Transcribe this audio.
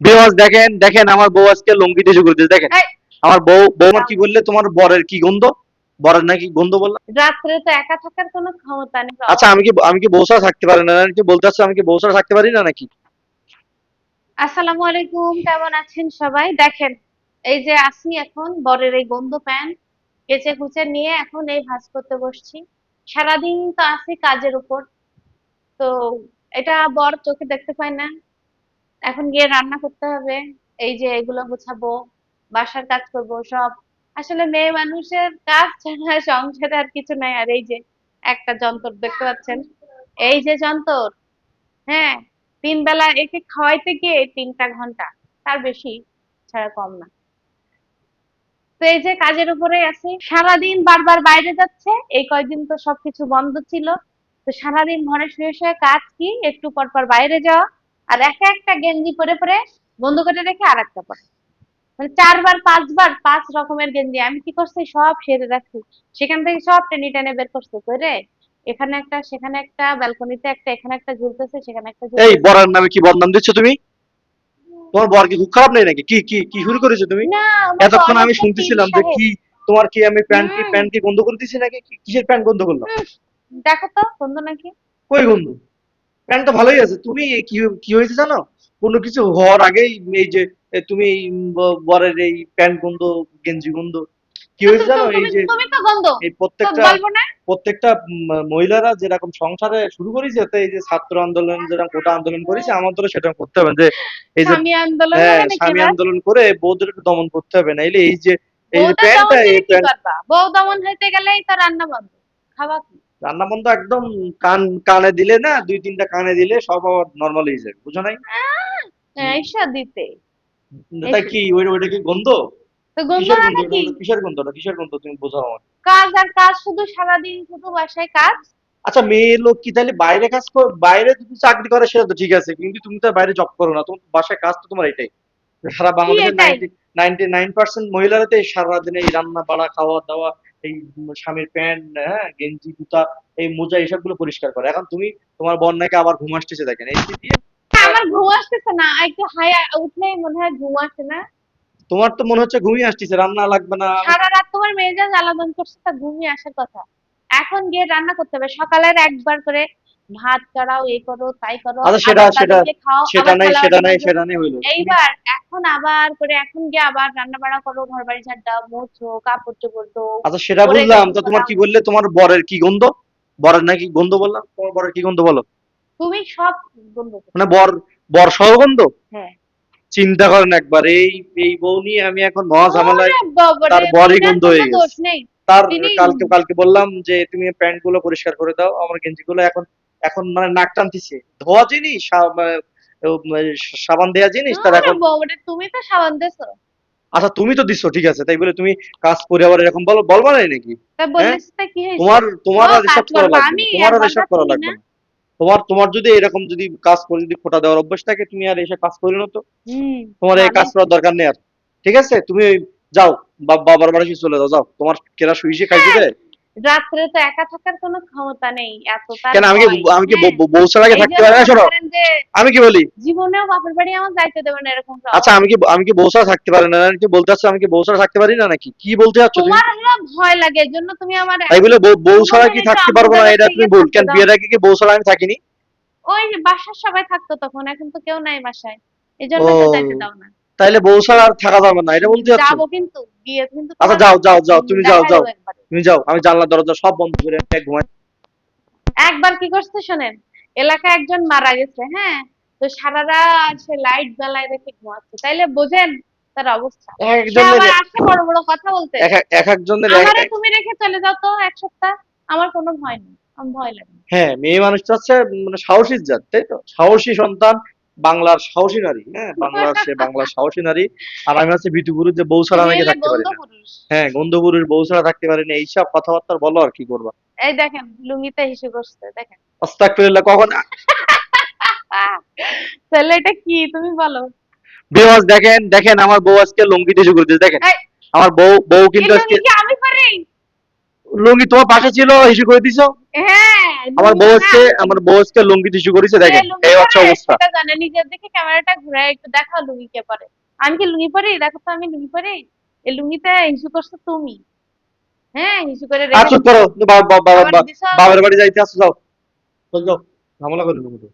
বিওয়াজ দেখেন দেখেন আমার বউ আজকে লঙ্গি দিয়ে করতেছে দেখেন আমার বউ বৌমার কি বললে? তোমার বরের কি গন্ধ? বরের নাকি গন্ধ বললা রাত্রে তো একা থাকার কোনো ক্ষমতা নেই আচ্ছা আমি কি আমি কি বউ ছাড়া থাকতে পারি না? নাকি বলতে চাচ্ছ আমি কি বউ ছাড়া থাকতে পারি না নাকি? আসসালামু আলাইকুম কেমন আছেন সবাই? দেখেন এই যে আসি এখন বরের এই গন্ধ প্যান কেচে কুচে নিয়ে এখন এই ভাজ করতে বসছি। সারাদিন তো আসি কাজের উপর। তো এটা বর চোখে দেখতে পায় না। এখন গিয়ে রান্না করতে হবে। এই যে এগুলো গোছাবো, বাসার কাজ করব, সব। আসলে মেয়ে মানুষের কাজ ছাড়া সংসারে আর কিছু নাই। আর এই যে একটা যন্ত্র দেখতে পাচ্ছেন? এই যে যন্ত্র হ্যাঁ তিন বেলা একে খাওয়াইতে গিয়ে তিনটা ঘণ্টা, তার বেশি ছাড়া কম না। তো এই যে কাজের উপরে আছি। সারাদিন বারবার বাইরে যাচ্ছে, এই কয়দিন তো সবকিছু বন্ধ ছিল। তো সারাদিন ঘরে শুয়ে শুয়ে কাজ কি? একটু পর পর বাইরে যাওয়া। আর একা একটা গেঞ্জি পরে পরে বন্ধ করে রেখে আর একটা পরে। মানে চারবার পাঁচবার পাঁচ রকমের গেঞ্জি। আমি কি করছি? সব সেরে রাখছি। সেখান থেকে সব টেনে টেনে বের করছে। করে এখানে একটা সেখানে একটা ব্যালকনিতে একটা এখানে একটা ঝুলতেছে সেখানে একটা এই বরের নামে কি বদনাম দিচ্ছ তুমি? তোমার বর কি খুব খারাপ নেই নাকি? কি কি কি শুরু করেছ তুমি? এতক্ষণ আমি শুনতেছিলাম যে কি তোমার কি আমি প্যান্ট কি। প্যান্ট কি গন্ধ করে দিছি নাকি? কিসের প্যান্ট গন্ধ করলাম? দেখো তো বন্ধু নাকি? কই গন্ধ প্যান্ট তো ভালোই আছে। তুমি কি কি হয়েছে জানো? কোনো কিছু হওয়ার আগেই এই যে তুমি এই বরের এই প্যান্ট গন্ধ গেঞ্জি গন্ধ কি হয়েছে জানো? এই যে এই প্রত্যেকটা প্রত্যেকটা মহিলারা যেরকম সংসারে শুরু করেছে তো এই যে ছাত্র আন্দোলন যেরকম কোটা আন্দোলন করেছে আমাদেরও সেটা করতে হবে যে এই যে স্বামী আন্দোলন হ্যাঁ মানে স্বামী আন্দোলন করে বউদেরকে দমন করতে হবে না এই যে এই যে প্যান্টটা এই প্যান্ট বউ দমন হইতে গেলেই তো রান্না বন্ধ। খাওয়া কি? রান্না বন্ধ একদম কান কানে দিলে না দুই তিনটা কানে দিলে সব আবার নর্মাল হয়ে যাবে বুঝো নাই? হ্যাঁ, দিতে। তাই কি ওই ওইটা কি গন্ধ? তো গন্ধ কিসের মানে কি? কিসের গন্ধ? ওটা কিসের গন্ধ তুমি বোঝাও আমাকে। কাজ আর কাজ শুধু সারাদিন শুধু বাসায় কাজ? আচ্ছা মেয়ে লোক কি তাহলে বাইরে কাজ কর বাইরে যদি চাকরি করে সেটা তো ঠিক আছে কিন্তু তুমি তো বাইরে জব করো না তোমার বাসায় কাজ তো তোমার এটাই। সারা বাংলাদেশের নাইনটি নাইন পার্সেন্ট মহিলারা তো এই রান্না বাড়া খাওয়া দাওয়া এই স্বামীর প্যান্ট হ্যাঁ গেঞ্জি জুতা এই মোজা এসবগুলো পরিষ্কার করে। এখন তুমি তোমার বন্যাকে আবার ঘুম আসতেছে দেখেন। এই দিয়ে আমার ঘুম আসতেছে না একটু হাই উঠলেই মনে হয় ঘুম আসে না। তোমার তো মনে হচ্ছে ঘুমিয়ে আসতেছে রান্না লাগবে না। সারা রাত তোমার মেজাজ আলাদন করছে তা ঘুমিয়ে আসার কথা। এখন গিয়ে রান্না করতে হবে সকালের একবার করে ভাত চড়াও এই করো তাই করো আচ্ছা সেটা সেটা সেটা নাই সেটা নাই সেটা নেই হইল। এইবার এখন আবার করে এখন গিয়ে আবার রান্না বাড়া করো ঘর বাড়ি ঝাড় দাও মোছো কাপড় চোপড় দো আচ্ছা সেটা পরে বুঝলাম তো তোমার কি বললে তোমার বরের কি গন্ধ? বরের নাকি গন্ধ বললাম? তোমার বরের কি গন্ধ বলো? তুমি সব করো। মানে বর বর সহ গন্ধ? হ্যাঁ। চিন্তা করেন একবার এই এই বউ নিয়ে আমি এখন মহা ঝামেলায় তার বরই গন্ধ হয়ে গেছে। তার কালকে কালকে বললাম যে তুমি প্যান্টগুলো পরিষ্কার করে দাও আমার গেঞ্জি গুলো এখন এখন মানে নাক টানতেছে। ধোয়া জিনিস মানে, মানে, সাবান দেওয়া জিনিস তার এখন তুমি তো সাবান দেছো। আচ্ছা তুমি তো দিচ্ছ ঠিক আছে তাই বলে তুমি কাজ করে আবার এরকম বলো বলবা না নাকি? হয়েছে? তোমার তোমার আর এসব করা লাগবে তোমার আর এসব করা লাগবে তোমার তোমার যদি এরকম যদি কাজ করে যদি খোটা দেওয়ার অভ্যাস থাকে তুমি আর এসে কাজ করে না তো। তোমার এই কাজ করার দরকার নেই আর। ঠিক আছে? তুমি যাও বাবার বাড়ি চলে যাও যাও। তোমার কেরা শুইছে খাই দিবে রাত্রে তো একা থাকার কোনো ক্ষমতা নেই এত কেন আমি কি আমি কি হ্যাঁ, বউ- বউ ছাড়া থাকতে পারি? না শোনো আমি কি বলি? জীবনেও বাপের বাড়ি আমার যাইতে দেবে না এরকম আচ্ছা আমি কি আমি কি বউ ছাড়া থাকতে পারি না? নাকি বলতে চাচ্ছ আমি কি বউ ছাড়া থাকতে পারি না নাকি? কি বলতে চাচ্ছ তোমার ভয় লাগে এর জন্য তুমি আমার তাই বলে বউ- বউ ছাড়া কি থাকতে পারব না? এটা তুমি বল। কেন বিয়ের আগে কি বউ ছাড়া আমি থাকিনি? ওই বাসার সবাই থাকতো তখন এখন তো কেউ নাই বাসায়। এই জন্য তো যাইতে দাও না। তাইলে বউ ছাড়া আর থাকা যাবে না এটা বলতে চাচ্ছ? যাব কিন্তু গিয়ে কিন্তু আচ্ছা যাও যাও যাও তুমি যাও যাও। তুমি যাও আমি জানলা দরজা সব বন্ধ করে আমি এক ঘুমাই। একবার কি করছে শোনেন এলাকায় একজন মারা গেছে হ্যাঁ? তো সারা রাত সে লাইট জ্বালায় রেখে ঘুমাচ্ছে। তাইলে বোঝেন তার অবস্থা। আবার আসে বড় বড় কথা বলতে। এক এক- এক একজনের আমারে তুমি রেখে চলে যাও তো এক সপ্তাহ আমার কোনো ভয় নেই আমার ভয় লাগে হ্যাঁ মেয়ে মানুষটা হচ্ছে মানে সাহসী জাত তাই তো? সাহসী সন্তান বাংলার সাহসী নারী হ্যাঁ? বাংলার সে বাংলার সাহসী নারী। আর আমি হচ্ছে বিটুপুরুর যে বউ ছাড়া নাকি থাকতে পারি না। হ্যাঁ গন্ধপুরের বউ ছাড়া থাকতে পারি না। এইসব কথাবার্তা বলো আর কি করবা? এই দেখেন লুঙ্গিতে হিসু করছে দেখেন। আস্তাগফিরুল্লাহ কখন? তাহলে এটা কি? তুমি বলো। বেওয়াজ দেখেন দেখেন আমার বউ আজকে লঙ্গি দিয়ে শুরু করতেছে দেখেন। আমার বউ বউ কিন্তু আজকে আমি পারি? লুঙ্গি তোমার পাশে ছিল ইস্যু করে দিছো? হ্যাঁ আমার লুঙ্গি বউ হচ্ছে আমার বউ হচ্ছে লুঙ্গি ইস্যু করেছে দেখেন এই হচ্ছে অবস্থা। জানে নিজের দিকে ক্যামেরাটা ঘুরে একটু দেখাও লুঙ্গি কে পরে। আমি কি লুঙ্গি পরি? দেখো তো আমি লুঙ্গি পরি। এই লুঙ্গিতে ইস্যু করছ তুমি। হ্যাঁ ইস্যু করে রেখে চুপ করো। বা- বা- বা- আবার বা- দিছো- বাবার বাড়ি যাইতে আসো যাও। চল যাও। ঝামেলা করে।